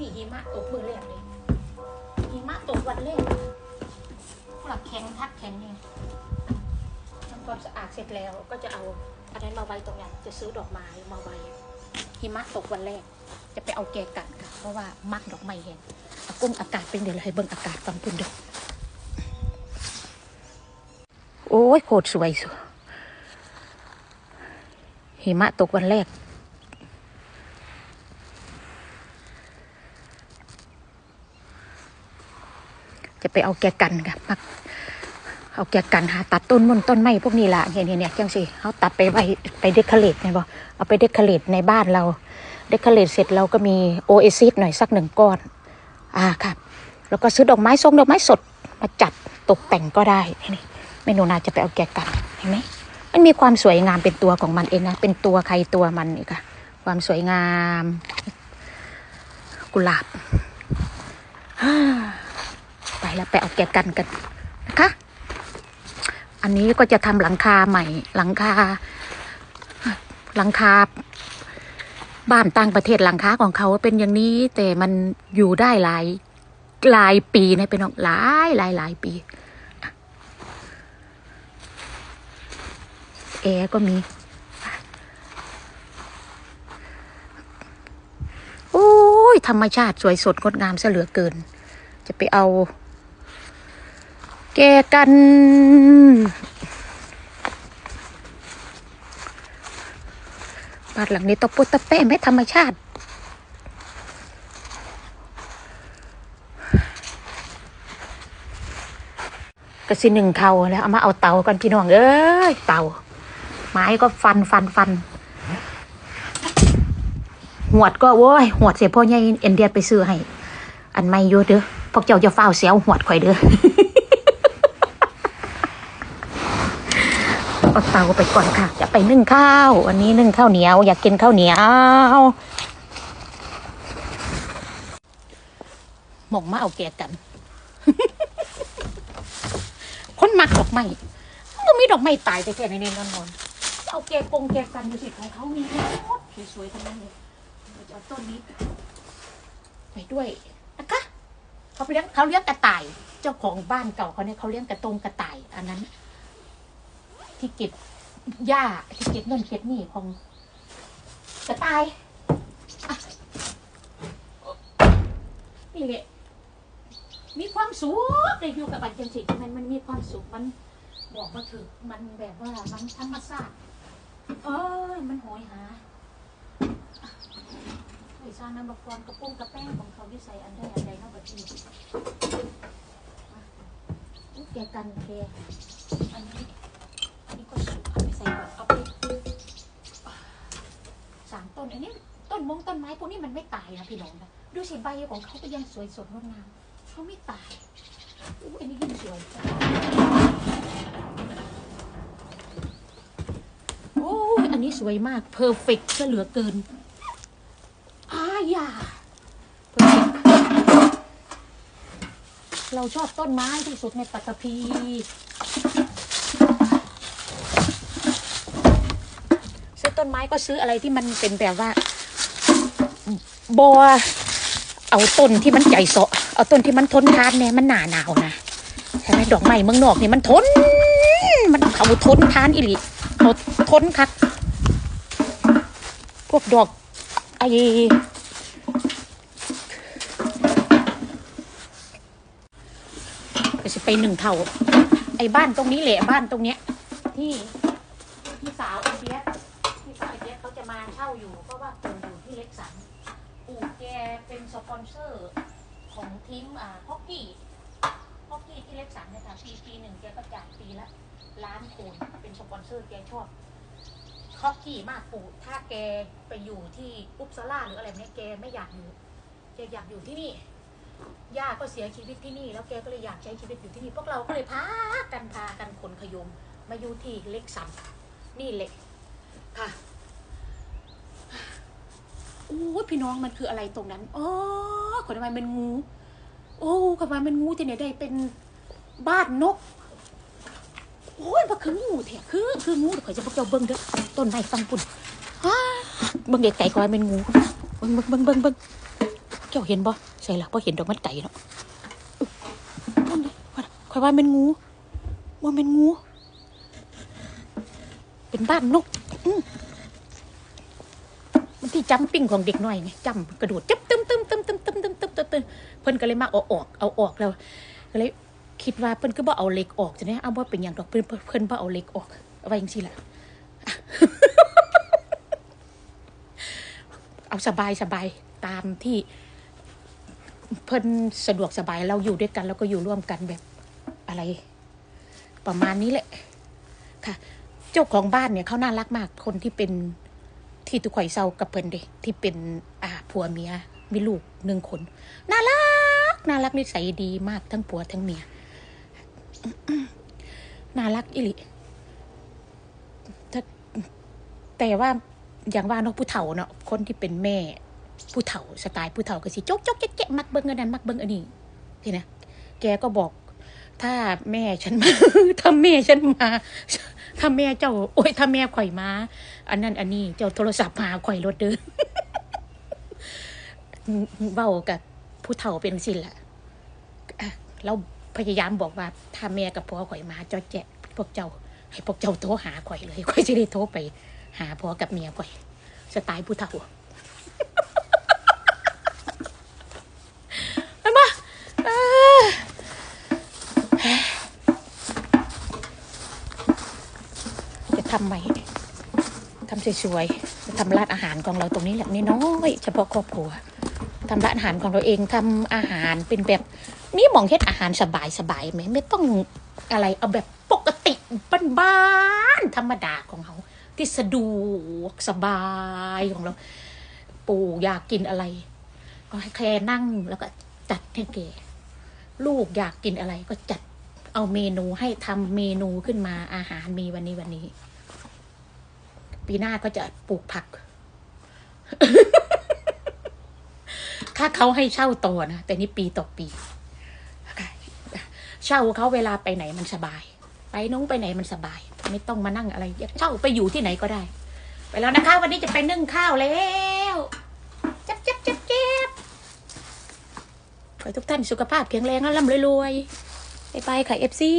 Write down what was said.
ดีหิมะตกมือแรกเลยหิมะตกวันแรกหลับแข็งทักแข็งเนี่ยทำความสะอาดเสร็จแล้วก็จะเอาอันนั้นมาไว้ตรงนั้นจะซื้อดอกไม้มาไว้หิมะตกวันแรก จะไปเอาแกกัดค่ะเพราะว่ามักดอกไม้แห้งอากุ้งอากาศเป็นเดี๋ยวให้เบิ่งอากาศฟังคุณเด้อโอ้ยโคตรสวยสุดหิมะตกวันแรก จะไปเอาแกกันค่ะมักเอาแกกันหาตัดต้นมนต้นไม้พวกนี้ละเนี่ยเนี่ยเนี่ยจังสิเขาตัดไปไว้ไปเดคอเรทไงบอเอาไปเดคอเรทในบ้านเราเดคอเรทเสร็จเราก็มีโอเอซิสหน่อยสักหนึ่งก้อนอ่าครับแล้วก็ซื้อดอกไม้ทรงดอกไม้สดมาจัดตกแต่งก็ได้นี่เมนูนาจะไปเอาแกกันเห็นไหมมันมีความสวยงามเป็นตัวของมันเองนะเป็นตัวใครตัวมันนี่ค่ะ ความสวยงาม กุหลาบ แล้วไปเอาแกะกันกันนะคะ อันนี้ก็จะทำหลังคาใหม่ หลังคา หลังคา บ้านต่างประเทศหลังคาของเขาเป็นอย่างนี้ แต่มันอยู่ได้หลายหลายปีนะเป็นหลายหลายหลายปีแอร์ก็มีโอ้ยธรรมชาติสวยสดงดงามเสเหลือเกิน จะไปเอา แกกัน บ้านหลังนี้ตะปุตะเป้ไม่ธรรมชาติ ก็สิหนึ่งเขาแล้ว เอามาเอาเตากันพี่น้อง เอ้ย เตา ไม้ก็ฟันฟันฟันหวดก็โว้ยหวดเสียพ่อใหญ่เอ็นเดียดไปซื้อให้ อันไม่อยู่เด้อพวกเจ้าจะเฝ้าเสียวหวดข่อยเด้อ เอาเตาไปก่อนค่ะ จะไปนึ่งข้าววันนี้นึ่งข้าวเหนียว อยากกินข้าวเหนียวหมกมาเอาแกกัน คนมักดอกไม้มันมีดอกไม้ตายแต่แค่ในนี้นอนๆเอาแกกงแกกันดูสิของเขามีหมดสวยๆทั้งนั้นเลยเราจะเอาต้นนี้ ไปด้วยนะคะเขาเลี้ยงเขาเลี้ยงกระต่าย เจ้าของบ้านเก่าเขาเนี่ยเขาเลี้ยงกระตงกระต่าย อันนั้น ที่เก็บหญ้าที่เก็บเงินเก็บนี้ของกระตายนี่แหละมีความสุขในอยู่กับบันจังสิมันมันมีความสุขมันบอกมาถึงมันแบบว่ามันธรรมชาติเอ้ยมันโหยหาไอ้ซาน้ำบักกรกระปุ้งกระแป้งของเขาที่ใส่อันใดอันใดเนอกบัตรีอุ๊ยแกกันแกอันนี้ นนี้ก็สุกเอาไปใส่ก่อนเอาไปสามต้นอันนี้ต้นมงต้นไม้พวกนี้มันไม่ตายนะพี่น้องนะดูสิใบของเขาก็ยังสวยสดงดงามเขาไม่ตายอู้อันนี้ยิ่งสวยโอ้ยอันนี้สวยมากเพอร์เฟกต์เหลือเกินอายาเราชอบต้นไม้ที่สุดในปัตตภีซื้อ ต้นไม้ก็ซื้ออะไรที่มันเป็นแบบว่าบอเอาต้นที่มันใจเสาะเอาต้นที่มันทนทานเนี่ยมันหนาหนาวนะใช่ไหมดอกไม้เมืองนอกเนี่ยมันทน มันเขาทนทานอิลิเขาทนคักพวกดอกไอ้ก็จะไปหนึ่งเท่า ไอ้บ้านตรงนี้แหละบ้านตรงเนี้ยที่ อยู่เพราะว่าปู่อยู่ที่เล็กสันปู่แกเป็นสปอนเซอร์ของทีมอ่าฮอกกี้ฮอกกี้ที่เล็กสันเนี่ยค่ะปีปีหนึ่งแกก็จ่ายปีละล้านคูณเป็นสปอนเซอร์แกชอบฮอกกี้มากปู่ถ้าแกไปอยู่ที่อุปสลาหรืออะไรเนี้ยแกไม่อยากอยู่แกอยากอยู่ที่นี่ย่าก็เสียชีวิตที่นี่แล้วแกก็เลยอยากใช้ชีวิตอยู่ที่นี่พวกเราก็เลยพากันพากันขนขยมมาอยู่ที่เล็กสันนี่แหละค่ะ อ้พี่น้องมันคืออะไรตรงนั้นอ๋อขนทำไมเป็นงู โอ้ขนทำไมเป็นงูที่ไหนได้เป็นบ้านนกโอ้ยมันคืองูแท้คือคืองูเดี๋ยวขอยจะพวกเจ้าเบิ้งเด้อต้นไม้ฟังปุ่นฮ่าเบิ้งไกลๆก่อนเป็นงูเบิ้งเบิ้งเบิ้งเบิ้งเบิ้งเจ้าเห็นบ่ใส่ละบ่เห็นดอกมันไก่เนาะอุ๊ยนั่นดิว่าคอยว่าเป็นงูว่าเป็นงู เป็นบ้านนกอื้อ มันที่จัมปิ้งของเด็กน้อยไงจำกระโดดจับตึมตึมตึมตึมตึมตึมตึมตึมตึมเพิ่นก็เลยมาเอาออกเอาออกแล้วก็เลยคิดว่าเพิ่นก็บ่เอาเหล็กออกจะเนี่ยเอาว่าเป็นอย่างดอกเพิ่นเพิ่นเพิ่นบ่เอาเหล็กออกเอาไว้จังซี่ละเอาสบายสบายตามที่เพิ่นสะดวกสบายเราอยู่ด้วยกัน แล้วก็อยู่ร่วมกันแบบอะไร ประมาณนี้แหละค่ะ เจ้าของบ้านเนี่ยเขาน่ารักมากคนที่เป็น ที่ตุกข่อยเศร้ากับเพิ่นเด็ที่เป็นอ่าผัวเมียมีลูกหนึ่งคนน่ารักน่ารักนิสัยดีมากทั้งผัวทั้งเมียน่ารักอิลิแต่ว่าอย่างว่าเนกผู้เฒ่าเนาะคนที่เป็นแม่ผู้เฒ่าสไตล์ผู้เฒ่าก็สิจกจกแจ๊ะแจ๊ะมักเบิ้งอันนั้นมักเบิ้งอันนี้ทีนะแกก็บอก ถ้าแม่ฉันมาถ้าแม่ฉันมา ถ้าแม่เจ้า โอ้ยถ้าแม่ข่อยมา อันนั้นอันนี้เจ้าโทรศัพท์มาข่อยรถเดินเบ้ากับผู้เฒ่าเป็นสินแหละอะเราพยายามบอกว่าถ้าแม่กับพ่อข่อยมาเจ้าแจะพวกเจ้า ให้พวกเจ้าโทรหาข่อยเลยข่อยจะได้โทรไปหาพ่อกับเมียข่อยสไตล์ผู้เฒ่า เห็นปะเออจะ ทำใหม่ทำสวยๆทำร้านอาหารของเราตรงนี้แหละน้อยเฉพาะครอบครัวทำร้านอาหารของเราเองทำอาหารเป็นแบบมีหมองเฮ็ดอาหารสบายๆไหมไม่ต้องอะไรเอาแบบปกติบ้านๆธรรมดาของเราที่สะดวกสบายของเรา ปู่อยากกินอะไร ก็ให้แค่นั่งแล้วก็จัดให้แกลูกอยากกินอะไรก็จัดเอาเมนูให้ทำเมนูขึ้นมาอาหารมีวันนี้วันนี้ ปีหน้าก็จะปลูกผัก ถ้าเขาให้เช่าต่อนะ แต่นี่ปีต่อปีเช่าเขาเวลาไปไหนมันสบาย ไปน้องไปไหนมันสบาย ไม่ต้องมานั่งอะไรอยากเช่าไปอยู่ที่ไหนก็ได้ ไปแล้วนะคะ วันนี้จะไปนึ่งข้าวแล้วจับจับจับจับขอให้ทุกท่านสุขภาพแข็งแรงและร่ำรวยๆไปไปค่ะเอฟซี